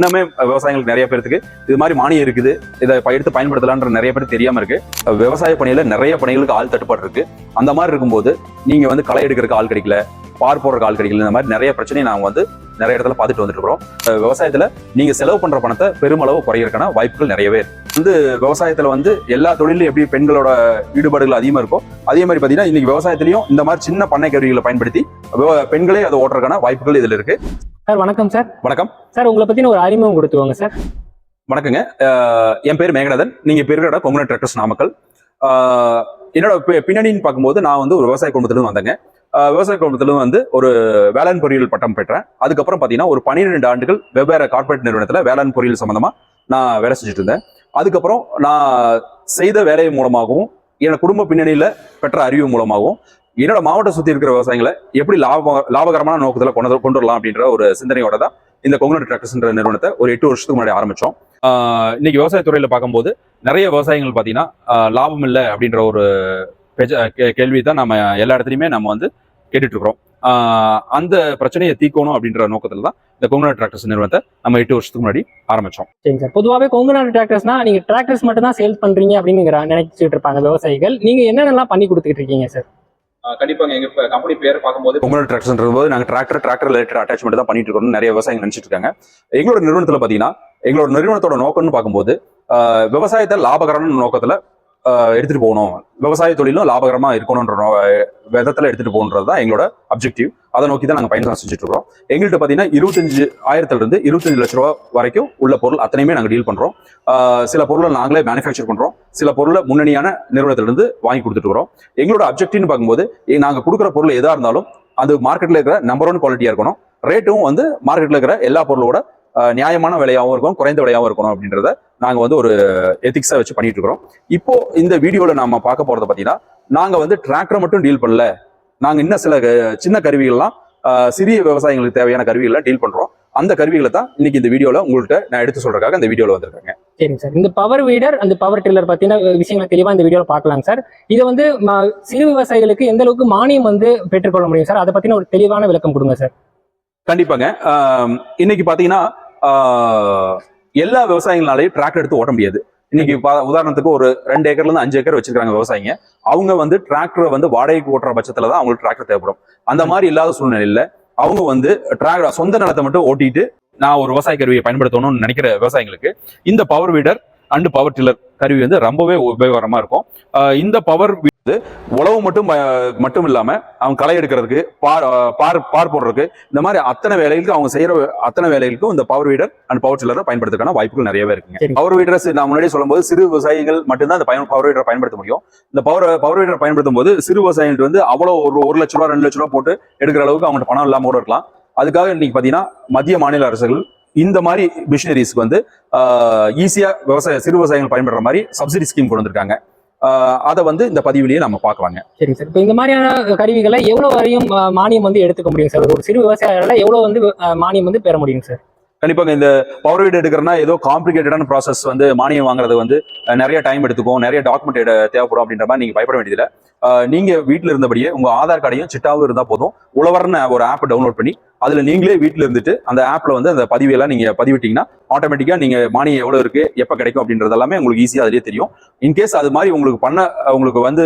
இன்னுமே விவசாயிகளுக்கு நிறைய பேருக்கு இது மாதிரி மானியம் இருக்குது. இதை எடுத்து பயன்படுத்தலான்ற நிறைய பேர் தெரியாம இருக்கு. விவசாய பணியில நிறைய பணிகளுக்கு ஆள் தட்டுப்பாடு இருக்கு. அந்த மாதிரி இருக்கும்போது நீங்க வந்து களை எடுக்கிறதுக்கு ஆள் கிடைக்கல பார் போடுறதுக்கு ஆள் கிடைக்கல இந்த மாதிரி நிறைய பிரச்சனையை நாங்க வந்து நிறைய இடத்துல பார்த்துட்டு வந்துட்டு இருக்கிறோம். விவசாயத்துல நீங்க செலவு பண்ற பணத்தை பெருமளவு குறையிறக்கான வாய்ப்புகள் நிறையவே வந்து விவசாயத்துல வந்து எல்லா தொழிலும் எப்படி பெண்களோட ஈடுபாடுகள் அதிகமா இருக்கோ அதே மாதிரி பாத்தீங்கன்னா இன்னைக்கு விவசாயத்திலையும் இந்த மாதிரி சின்ன பண்ணை கருவிகளை பயன்படுத்தி பெண்களே அதை ஓட்டுறதுக்கான வாய்ப்புகள் இதுல இருக்கு. சார் வணக்கம் சார். வணக்கம். சார் உங்களை பத்தின ஒரு அறிமுகம் கொடுத்துருவாங்க சார். வணக்கங்க. என் பேர் மேகநாதன். நீங்க பேர் இடம் கொங்குன டிராக்டர்ஸ் நாமக்கல். என்னோட பின்னணின்னு பார்க்கும்போது நான் வந்து ஒரு விவசாய குடும்பத்திலிருந்து வந்தேங்க. விவசாய குடும்பத்திலும் வந்து ஒரு வேளாண் பொறியியல் பட்டம் பெற்றேன். அதுக்கப்புறம் பார்த்தீங்கன்னா ஒரு பன்னிரெண்டு ஆண்டுகள் வெவ்வேறு கார்ப்பரேட் நிறுவனத்தில் வேளாண் பொறியியல் சம்பந்தமா நான் வேலை செஞ்சுட்டு இருந்தேன். அதுக்கப்புறம் நான் செய்த வேலை மூலமாகவும் என்னோட குடும்ப பின்னணியில பெற்ற அறிவு மூலமாகவும் என்னோட மாவட்டம் சுத்தி இருக்கிற விவசாயிகளை எப்படி லாப லாபகரமான நோக்கத்தில் கொண்டு கொண்டு வரலாம் அப்படின்ற ஒரு சிந்தனையோட தான் இந்த கொங்குநாடு டிராக்டர்ஸ்ன்ற நிறுவனத்தை ஒரு எட்டு வருஷத்துக்கு முன்னாடி ஆரம்பிச்சோம். இன்னைக்கு இன்னைக்கு விவசாயத்துறையில பார்க்கும்போது நிறைய விவசாயிகள் பார்த்தீங்கன்னா லாபம் இல்லை அப்படின்ற ஒரு பெஜ- கேள்வி தான் நம்ம எல்லா இடத்துலையுமே நம்ம வந்து கேட்டுட்டு இருக்கிறோம் ஆஹ் அந்த பிரச்சனையை தீர்க்கணும் அப்படின்ற நோக்கத்துல தான் இந்த கொங்குநாடு டிராக்டர்ஸ் நிறுவனத்தை நம்ம எட்டு வருஷத்துக்கு முன்னாடி ஆரம்பிச்சோம். சரிங்க சார் பொதுவாகவே கொங்குநாடு டிராக்டர்ஸ்னா நீங்க டிராக்டர்ஸ் மட்டும் தான் சேல்ஸ் பண்றீங்க அப்படின்னு நினைச்சிட்டு இருப்பாங்க விவசாயிகள். நீங்க என்னென்னலாம் பண்ணி கொடுத்துட்டு இருக்கீங்க சார்? கண்டிப்பாங்க. எங்க கம்பெனி பேர் பார்க்கும்போது பொங்கல் டிராக்டர்ன்றது போது நாங்க டிராக்டர் டிராக்டர் ரிலேட்டட் அட்டாச்மெண்ட் தான் பண்ணிட்டு இருக்கோம் நிறைய விவசாயிகள் நினைச்சிட்டு இருக்காங்க. எங்களோட நிறுவனத்துல பாத்தீங்கன்னா எங்களோட நிறுவனத்தோட நோக்கம்னு பார்க்கும்போது விவசாயத்தை லாபகரமான நோக்கத்துல எடுத்துகிட்டு எடுத்துட்டு போகணும். விவசாய தொழிலும் லாபகரமா இருக்கணும்ன்ற விதத்தில் விதத்துல எடுத்துட்டு போகணுன்றது தான் எங்களோட அப்ஜெக்டிவ் அதை நோக்கி தான் நாங்க பயணம் செஞ்சுட்டு இருக்கோம் எங்கள்கிட்ட பாத்தீங்கன்னா இருபத்தஞ்சு ஆயிரத்துல இருந்து இருபத்தஞ்சு லட்ச ரூபா வரைக்கும் உள்ள பொருள் அத்தனையுமே நாங்க டீல் பண்றோம். சில பொருளை நாங்களே மேனுஃபேக்சர் பண்றோம். சில பொருளை முன்னணியான நிறுவனத்திலிருந்து வாங்கி கொடுத்துட்டு வரோம் எங்களோட அப்ஜெக்டிவ்னு பார்க்கும்போது நாங்கள் நாங்க கொடுக்குற பொருள் எதா இருந்தாலும் அது மார்க்கெட்ல இருக்கிற நம்பர் ஒன் குவாலிட்டியா இருக்கணும். ரேட்டும் வந்து மார்க்கெட்ல இருக்கிற எல்லா பொருளோட நியாயமான விலையாகவும் இருக்கும் குறைந்த விலையாகவும் இருக்கணும் அப்படின்றத நாங்க வந்து ஒரு எத்திக்ஸா வச்சு பண்ணிட்டு இருக்கிறோம் இப்போ இந்த வீடியோல நாம பார்க்க போறத பாத்தீங்கன்னா நாங்க வந்து டிராக்டரை மட்டும் டீல் பண்ணல. நாங்க இன்னும் சில சின்ன கருவிகள்லாம் சிறிய விவசாயிகளுக்கு தேவையான கருவிகளை டீல் பண்றோம். அந்த கருவிகளை தான் இன்னைக்கு இந்த வீடியோல உங்கள்கிட்ட நான் எடுத்து சொல்றதுக்காக இந்த வீடியோல வந்திருக்கேங்க. சரிங்க சார். இந்த பவர் வீடர் அந்த பவர் டில்லர் பத்தின விஷயங்களை தெளிவா இந்த வீடியோல பார்க்கலாம் சார். இதை வந்து சிறு விவசாயிகளுக்கு எந்த அளவுக்கு மானியம் வந்து பெற்றுக்கொள்ள முடியும் சார்? அதை பத்தின ஒரு தெளிவான விளக்கம் கொடுங்க சார். கண்டிப்பாங்க. இன்னைக்கு பாத்தீங்கன்னா எல்லா விவசாயிகளாலையும் டிராக்டர் எடுத்து ஓட்ட முடியாது. இன்னைக்கு உதாரணத்துக்கு ஒரு ரெண்டு ஏக்கர்ல இருந்து அஞ்சு ஏக்கர் வச்சிருக்காங்க விவசாயிங்க. அவங்க வந்து டிராக்டரை வந்து வாடகைக்கு ஓட்டுற பட்சத்துல தான் அவங்களுக்கு டிராக்டர் தேவைப்படும். அந்த மாதிரி இல்லாத சூழ்நிலையில அவங்க வந்து டிராக்டர் சொந்த நிலத்தை மட்டும் ஓட்டிட்டு நான் ஒரு விவசாய கருவியை பயன்படுத்தணும்னு நினைக்கிற விவசாயிகளுக்கு இந்த power weeder and power tiller கருவி வந்து ரொம்பவே உபயோகரமா இருக்கும். இந்த பவர் உழவு மட்டும் மட்டும் இல்லாம அவங்க களை எடுக்கிறதுக்கு பார் பார் பார் போடுறதுக்கு இந்த மாதிரி அத்தனை வேலைகளுக்கு அவங்க செய்யற அத்தனை வேலைகளுக்கும் இந்த பவர் வீடர் அண்ட் பவர் டில்லரை பயன்படுத்துறதுக்கான வாய்ப்புகள் நிறையவே இருக்குங்க. பவர் வீடர்ஸ் நான் முன்னாடி சொல்லும்போது சிறு விவசாயிகள் மட்டும்தான் இந்த பயன் பவர் வீடரை பயன்படுத்த முடியும். இந்த பவர் பவர் வீடரை பயன்படுத்தும் போது சிறு விவசாயிகள் வந்து அவ்வளோ ஒரு ஒரு லட்ச ரூபா ரெண்டு லட்ச ரூபா போட்டு எடுக்கிற அளவுக்கு அவங்கள்ட்ட பணம் இல்லாம கூட இருக்கலாம். அதுக்காக இன்னைக்கு பாத்தீங்கன்னா மத்திய மாநில அரசுகள் இந்த மாதிரி மிஷினரிஸ்க்கு வந்து ஈஸியா விவசாய சிறு விவசாயிகள் பயன்படுற மாதிரி சப்சிடி ஸ்கீம் கொண்டு வந்திருக்காங்க. அதை வந்து இந்த பதிவிலேயே நம்ம பார்க்கலாங்க. சரிங்க சார். இப்போ இந்த மாதிரியான கருவிகளை எவ்வளவு வரையும் மானியம் வந்து எடுத்துக்க முடியும் சார்? ஒரு சிறு விவசாயிகளால எவ்வளவு வந்து மானியம் வந்து பெற முடியும் சார்? கண்டிப்பாங்க. இந்த பவர் வீடு எடுக்கிறனா ஏதோ காம்ப்ளிகேட்டடான ப்ராசஸ் வந்து மானியம் வாங்குறது வந்து நிறைய டைம் எடுத்துக்கும் நிறைய டாக்குமெண்ட் தேவைப்படும் அப்படின்ற மாதிரி நீங்க பயப்பட வேண்டியதில்லை. அஹ், நீங்க வீட்டில் இருந்தபடியே உங்க ஆதார் கார்டையும் சிட்டாவும் இருந்தா போதும். உழவர்னு ஒரு ஆப் டவுன்லோட் பண்ணி அதில் நீங்களே வீட்டில் இருந்துட்டு அந்த ஆப்பில் வந்து அந்த பதிவையெல்லாம் நீங்கள் பதிவிட்டிங்கன்னா ஆட்டோமேட்டிக்காக நீங்கள் மானியம் எவ்வளோ இருக்குது எப்போ கிடைக்கும் அப்படின்றது எல்லாமே உங்களுக்கு ஈஸியாக அதிலே தெரியும். இன்கேஸ் அது மாதிரி உங்களுக்கு பண்ண உங்களுக்கு வந்து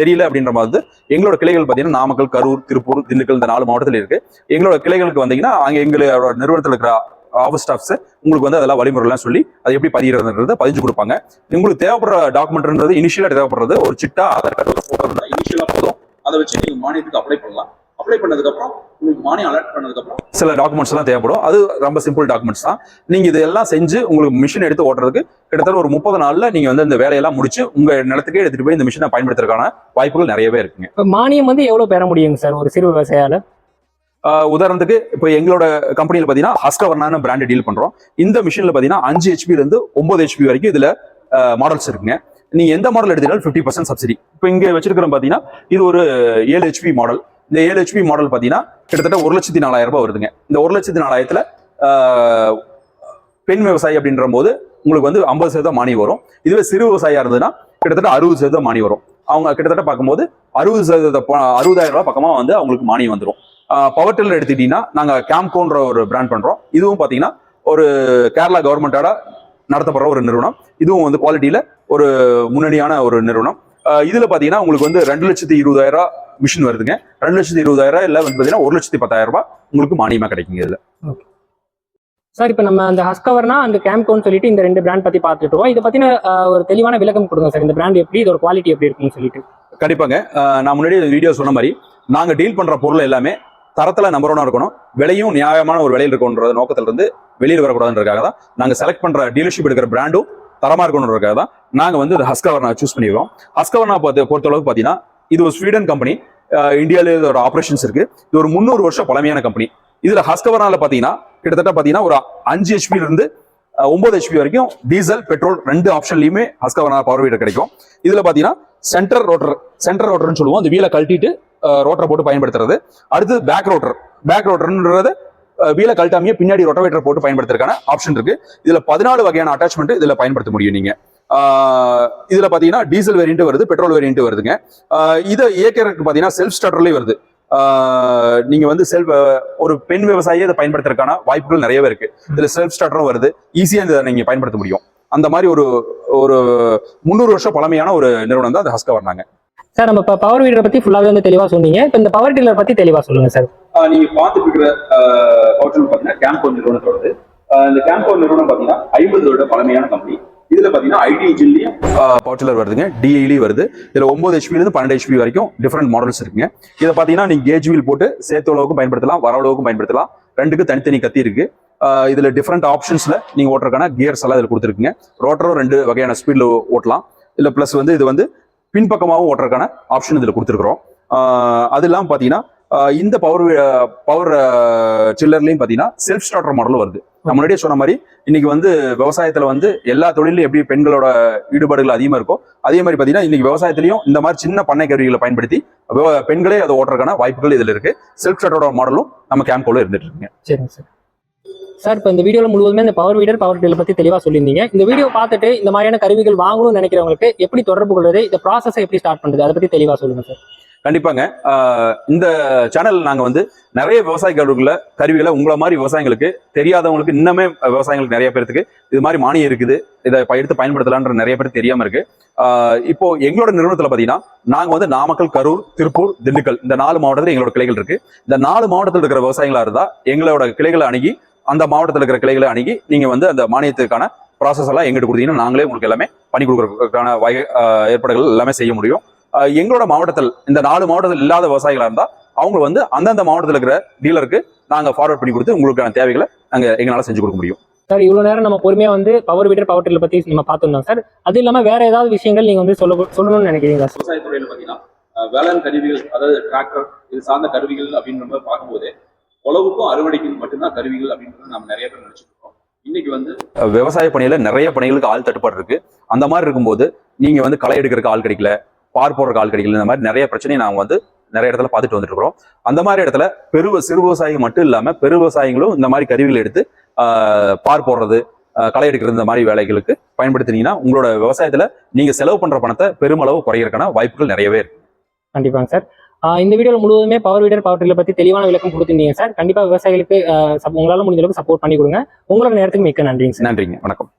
தெரியல அப்படின்ற மாதிரி வந்து எங்களோட கிளைகள் பார்த்தீங்கன்னா நாமக்கல் கரூர் திருப்பூர் திண்டுக்கல் இந்த நாலு மாவட்டத்தில் இருக்குது எங்களோட கிளைகளுக்கு வந்தீங்கன்னா அங்கே எங்களோட நிறுவனத்தில் இருக்கிற ஆஃபீஸ் ஸ்டாஃப்ஸ் உங்களுக்கு வந்து அதெல்லாம் வழிமுறைலாம் சொல்லி அதை எப்படி பதிகிறதுன்றத பதிஞ்சு கொடுப்பாங்க. உங்களுக்கு தேவைப்படுற டாக்குமெண்ட்ன்றது இனிஷியலாக தேவைப்படுறது ஒரு சிட்டா ஆதார் கார்டு ஃபோட்டோ இருந்தால் இனிஷியலாக போதும். அதை வச்சு நீங்கள் மானியத்துக்கு அப்ளை பண்ணலாம். அப்ளை பண்ணதுக்கப்புறம் உங்களுக்கு மானியம் அலர்ட் பண்ணதுக்கப்புறம் சில டாக்குமெண்ட்ஸ் எல்லாம் தேவைப்படும். அது ரொம்ப சிம்பிள் டாக்குமெண்ட்ஸ் தான். நீங்க இதெல்லாம் செஞ்சு உங்களுக்கு மிஷின் எடுத்து ஓட்டுறதுக்கு கிட்டத்தட்ட ஒரு முப்பது நாள்ல நீங்க வந்து இந்த வேலையெல்லாம் முடிச்சு உங்க நிலத்துக்கே எடுத்துட்டு போய் இந்த மிஷினை பயன்படுத்துறதுக்கான வாய்ப்புகள் நிறையவே இருக்குங்க. மானியம் வந்து எவ்வளவு பெற முடியுங்க சார்? ஒரு சிறு விவசாயியால? ஆஹ் உதாரணத்துக்கு இப்போ எங்களோட கம்பெனியில் பார்த்தீங்கன்னா ஹஸ்கவர்னான பிராண்ட் டீல் பண்றோம். இந்த மிஷினில் பார்த்தீங்கன்னா அஞ்சு ஹெச்பி இருந்து ஒன்பது ஹெச்பி வரைக்கும் இதுல மாடல்ஸ் இருக்குங்க. நீங்க எந்த மாடல் எடுத்தீங்கன்னா ஃபிஃப்டி பர்சன்ட் சப்சிடி இப்போ இங்க வச்சிருக்கிறோம் பார்த்தீங்கன்னா இது ஒரு ஏழு ஹெச்பி மாடல் இந்த ஏழு ஹெச்பி மாடல் பார்த்தீங்கன்னா கிட்டத்தட்ட ஒரு லட்சத்தி நாலாயிரம் ரூபாய் வருதுங்க. இந்த ஒரு லட்சத்தி நாலாயிரத்துல பெண் விவசாயி அப்படின்ற போது உங்களுக்கு வந்து ஐம்பது சதவீதம் மானியம் வரும். இதுவே சிறு விவசாயியா இருந்ததுன்னா கிட்டத்தட்ட அறுபது சதவீதம் மானியம் வரும். அவங்க கிட்டத்தட்ட பார்க்கும்போது அறுபது சதவீத அறுபதாயிரம் ரூபாய் பக்கமா வந்து அவங்களுக்கு மானியம் வந்துடும் பவர் டில்லர் எடுத்துக்கிட்டீங்கன்னா நாங்கள் கேம்கோன்ற ஒரு பிராண்ட் பண்றோம். இதுவும் பார்த்தீங்கன்னா ஒரு கேரளா கவர்மெண்ட்டோட நடத்தப்படுற ஒரு நிறுவனம். இதுவும் வந்து குவாலிட்டியில ஒரு முன்னணியான ஒரு நிறுவனம். இதில் இதுல பாத்தீங்கன்னா உங்களுக்கு வந்து ரெண்டு லட்சத்தி இருபதாயிரம் ரூபாய் மிஷின் வருதுங்க. ரெண்டு லட்சத்தி இருபதாயிரம் இல்ல வந்து பாத்தீங்கன்னா ஒரு லட்சத்தி பத்தாயிரம் ரூபாய் உங்களுக்கு மானியமா கிடைக்குங்க இதுல. சார் இப்போ நம்ம அந்த ஹஸ்கவர்னா அந்த கேம்கோன்னு சொல்லிட்டு இந்த ரெண்டு பிராண்ட் பத்தி பார்த்துட்டோம் இதை பத்தின ஆஹ், ஒரு தெளிவான விளக்கம் கொடுங்க சார். இந்த பிராண்ட் எப்படி இதோட குவாலிட்டி எப்படி இருக்குன்னு சொல்லிட்டு. கண்டிப்பாங்க. நான் முன்னாடி வீடியோ சொன்ன மாதிரி நாங்க டீல் பண்ற பொருள் எல்லாமே தரத்துல நம்பர் ஒன்னா இருக்கணும். விலையும் நியாயமான ஒரு விலையில் இருக்கணுன்ற நோக்கத்துல இருந்து வெளியில் வரக்கூடாதுன்றதுக்காக தான் நாங்க செலக்ட் பண்ற டீலர்ஷிப் எடுக்கிற பிராண்டும் தரமா இருக்கணுன்றதுக்காக தான் நாங்க வந்து ஹஸ்கவர்னா சூஸ் பண்ணிடுவோம் ஹஸ்கவர்னா பார்த்து பொறுத்தளவுக்கு பாத்தீங்கன்னா இது ஒரு ஸ்வீடன் கம்பெனி இந்தியாவிலே இதோட ஆப்ரேஷன்ஸ் இருக்கு. இது ஒரு முந்நூறு வருஷம் பழமையான கம்பெனி இதுல ஹஸ்கவர்னால பாத்தீங்கன்னா கிட்டத்தட்ட பாத்தீங்கன்னா ஒரு அஞ்சு ஹெச்பி இருந்து ஒன்பது ஹெச்பி வரைக்கும் டீசல் பெட்ரோல் ரெண்டு ஆப்ஷன்லயுமே ஹஸ்கவர்னா பவர் வீடர் கிடைக்கும். இதுல பாத்தீங்கன்னா சென்டர் ரோட்டர் சென்டர் ரோட்டர்னு சொல்லுவோம். அந்த வீலை கழட்டிட்டு ரோட்டரை போட்டு பயன்படுத்துறது. அடுத்து பேக் ரோட்டர் பேக் ரோட்டர்ன்றது வீலை கழட்டாமையே பின்னாடி ரொட்டவேட்டர் போட்டு பயன்படுத்துறதுக்கான ஆப்ஷன் இருக்கு. இதுல பதினாலு வகையான அட்டாச்மெண்ட் இதுல பயன்படுத்த முடியும் நீங்க. இதுல பாத்தீங்கன்னா டீசல் வேரியன்ட் வருது பெட்ரோல் வேரியன்ட் வருதுங்க. இதை இயக்கிறதுக்கு பாத்தீங்கன்னா செல்ஃப் ஸ்டார்டர்லயே வருது. நீங்க வந்து செல்ஃப் ஒரு பெண் விவசாயியை இதை பயன்படுத்துறதுக்கான வாய்ப்புகள் நிறையவே இருக்கு. இதுல செல்ஃப் ஸ்டார்டரும் வருது. ஈஸியா இதை நீங்க பயன்படுத்த முடியும். அந்த மாதிரி ஒரு ஒரு முந்நூறு வருஷம் பழமையான ஒரு நிறுவனம் தான் அந்த ஹஸ்கா வந்தாங்க. சார் நம்ம இப்போ பவர் வீடரை பத்தி ஃபுல்லாவே வந்து தெளிவா சொன்னீங்க. இப்போ இந்த பவர் டீலர் பத்தி தெளிவா சொல்லுங்க சார். நீங்க பார்த்துட்டு இருக்கிற பவுச்சர் பாத்தீங்கன்னா கேம்போ நிறுவனத்தோடது. இந்த கேம்போ நிறுவனம் பாத்தீங்கன்னா ஐம்பது வருட பழமையான கம்பெனி இதுல பாத்தீங்கன்னா ஐடி இன்ஜின்லயும் பவுச்சலர் வருதுங்க. டிஐலி வருது. இதுல ஒன்பது ஹெச்பி இருந்து பன்னெண்டு ஹெச்பி வரைக்கும் டிஃப்ரெண்ட் மாடல்ஸ் இருக்குங்க. இதை பாத்தீங்கன்னா நீங்க கேஜ் வீல் போட்டு சேர்த்து அளவுக்கும் பயன்படுத்தலாம் வரவளவுக்கும் பயன்படுத்தலாம். ரெண்டுக்கு தனித்தனி கத்தி இருக்கு. இதுல டிஃப்ரெண்ட் ஆப்ஷன்ஸ்ல நீங்க ஓட்டுறக்கான கியர்ஸ் எல்லாம் இதுல கொடுத்துருக்குங்க. ரோட்டரும் ரெண்டு வகையான ஸ்பீட்ல ஓட்டலாம். இல்ல பிளஸ் வந்து இது வந்து பின்பக்கமாகவும் ஓட்டுறதுக்கான ஆப்ஷன் இதுல கொடுத்துருக்குறோம். அது இல்லாமல் பார்த்தீங்கன்னா இந்த பவர் பவர் சில்லர்லையும் பார்த்தீங்கன்னா செல்ஃப் ஸ்டார்டர் மாடலும் வருது. நான் முன்னாடியே சொன்ன மாதிரி இன்னைக்கு வந்து விவசாயத்துல வந்து எல்லா தொழிலும் எப்படி பெண்களோட ஈடுபாடுகள் அதிகமா இருக்கோ அதே மாதிரி பாத்தீங்கன்னா இன்னைக்கு விவசாயத்திலையும் இந்த மாதிரி சின்ன பண்ணை கருவிகளை பயன்படுத்தி பெண்களே அதை ஓட்டுறதுக்கான வாய்ப்புகள் இதுல இருக்கு. செல்ஃப் ஸ்டார்டரோட மாடலும் நம்ம கேம்ப்ல இருந்துட்டு இருக்குங்க. சரிங்க சார். சார் இப்போ இந்த வீடியோவில் முழுவதுமே இந்த பவர் வீடர் பவர் டீலர் பத்தி தெளிவா சொல்லியிருந்தீங்க. இந்த வீடியோ பார்த்துட்டு இந்த மாதிரியான கருவிகள் வாங்கணும்னு நினைக்கிறவங்களுக்கு எப்படி தொடர்பு கொள்வது இந்த ப்ராசஸை எப்படி ஸ்டார்ட் பண்ணுறது அதை பத்தி தெளிவா சொல்லுங்க சார். கண்டிப்பாங்க. இந்த சேனல் நாங்கள் வந்து நிறைய விவசாயிகளுக்குள்ள கருவிகளை உங்களை மாதிரி விவசாயிகளுக்கு தெரியாதவங்களுக்கு இன்னமே விவசாயிகளுக்கு நிறைய பேருக்கு இது மாதிரி மானியம் இருக்குது. இதை எடுத்து பயன்படுத்தலான்ற நிறைய பேர் தெரியாம இருக்கு. இப்போ எங்களோட நிறுவனத்தில் பார்த்தீங்கன்னா நாங்கள் வந்து நாமக்கல் கரூர் திருப்பூர் திண்டுக்கல் இந்த நாலு மாவட்டத்தில் எங்களோட கிளைகள் இருக்கு. இந்த நாலு மாவட்டத்தில் இருக்கிற விவசாயிகளாக இருந்தால் எங்களோட கிளைகளை அணுகி அந்த மாவட்டத்தில் இருக்கிற கிளைகளை அணுகி நீங்கள் வந்து அந்த மானியத்துக்கான ப்ராசஸ் எல்லாம் எங்கிட்ட கொடுத்தீங்கன்னா நாங்களே உங்களுக்கு எல்லாமே பண்ணி கொடுக்கறதுக்கான வகை ஏற்பாடுகள் எல்லாமே செய்ய முடியும். எங்களோட மாவட்டத்தில் இந்த நாலு மாவட்டத்தில் இல்லாத விவசாயிகளா இருந்தா அவங்க வந்து அந்தந்த மாவட்டத்தில் இருக்கிற டீலருக்கு நாங்க ஃபார்வர்ட் பண்ணி கொடுத்து உங்களுக்கான தேவைகளை நாங்க எங்களால செஞ்சு கொடுக்க முடியும். சார் இவ்வளவு நேரம் நம்ம பொறுமையா வந்து பவர் வீடர் பவர் டீலர் பத்தி நம்ம பார்த்துருந்தோம் சார் அது இல்லாம வேற ஏதாவது விஷயங்கள் நீங்க வந்து சொல்ல சொல்லணும்னு நினைக்கிறீங்களா சார் விவசாயத்துறையில பாத்தீங்கன்னா வேளாண் கருவிகள் அதாவது டிராக்டர் இது சார்ந்த கருவிகள் அப்படின்ற மாதிரி பார்க்கும்போது உழவுக்கும் அறுவடைக்கும் மட்டும்தான் கருவிகள் அப்படின்றது நம்ம நிறைய பேர் நினைச்சிட்டு இருக்கோம். இன்னைக்கு வந்து விவசாய பணியில நிறைய பணிகளுக்கு ஆள் தட்டுப்பாடு இருக்கு. அந்த மாதிரி இருக்கும்போது நீங்க வந்து களை எடுக்கிறதுக்கு ஆள் கிடைக்கல. பார் போடுறதுக்கு ஆள் கிடைக்கல இந்த மாதிரி நிறைய பிரச்சனையை நாங்க வந்து நிறைய இடத்துல பார்த்துட்டு வந்துட்டு இருக்கிறோம். அந்த மாதிரி இடத்துல பெரு சிறு விவசாயிகள் மட்டும் இல்லாம பெரு விவசாயிகளும் இந்த மாதிரி கருவிகள் எடுத்து பார் போடுறது களை எடுக்கிறது இந்த மாதிரி வேலைகளுக்கு பயன்படுத்தினீங்கன்னா உங்களோட விவசாயத்துல நீங்க செலவு பண்ற பணத்தை பெருமளவு குறையறதுக்கான வாய்ப்புகள் நிறையவே இருக்கு. கண்டிப்பாங்க சார். இந்த வீடியோல முழுவதுமே பவர் வீடர் பவர் டீலர் பத்தி தெளிவான விளக்கம் கொடுத்திருந்தீங்க சார். கண்டிப்பா விவசாயிகளுக்கு உங்களால முடிஞ்ச அளவுக்கு சப்போர்ட் பண்ணி கொடுங்க. உங்களோட நேரத்துக்கு மிக்க நன்றிங்க சார். நன்றிங்க. வணக்கம்.